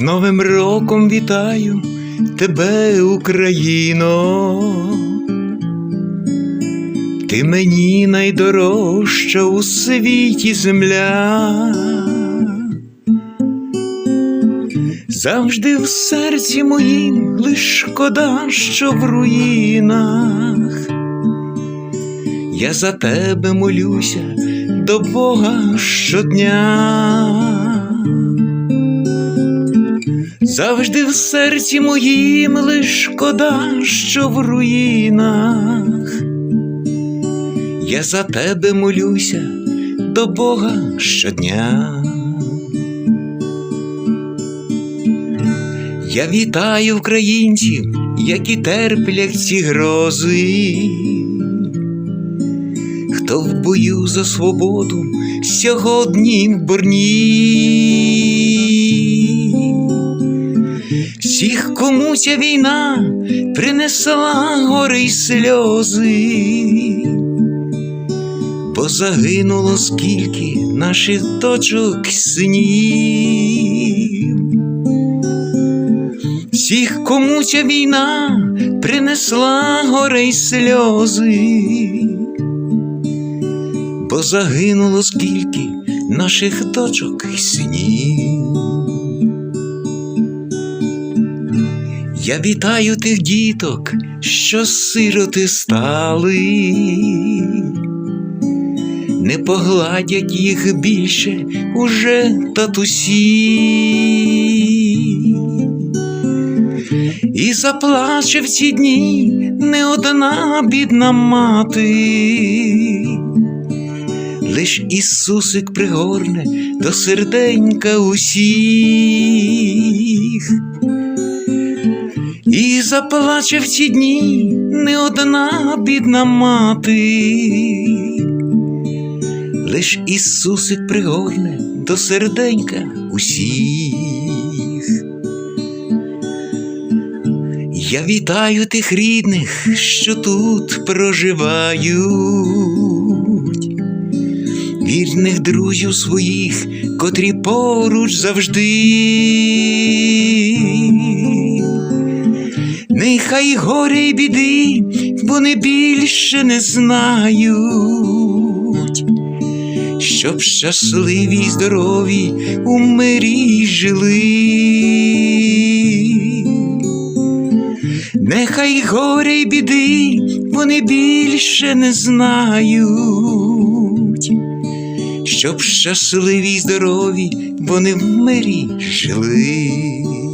Новим роком вітаю тебе, Україно. Ти мені найдорожча у світі земля. Завжди в серці моїм лиш шкода, що в руїнах. Я за тебе молюся до Бога щодня. Завжди в серці моїм лиш шкода, що в руїнах. Я за тебе молюся до Бога щодня. Я вітаю українців, які терплять ці грози, хто в бою за свободу сьогодні в борні. Всіх, кому ця війна принесла гори й сльози, бо загинуло скільки наших дочок й синів. Всіх, кому ця війна принесла горе й сльози, бо загинуло скільки наших дочок й Я вітаю тих діток, що сироти стали, не погладять їх більше уже татусі. І заплаче в ці дні не одна бідна мати, лиш Ісусик пригорне до серденька усіх. І заплаче в ці дні не одна бідна мати, лиш Ісусик пригорне до серденька усіх. Я вітаю тих рідних, що тут проживають, вірних друзів своїх, котрі поруч завжди. Нехай горя й біди вони більше не знають, щоб щасливі й здорові у мирі жили. Нехай горя й біди вони більше не знають, щоб щасливі й здорові вони в мирі жили.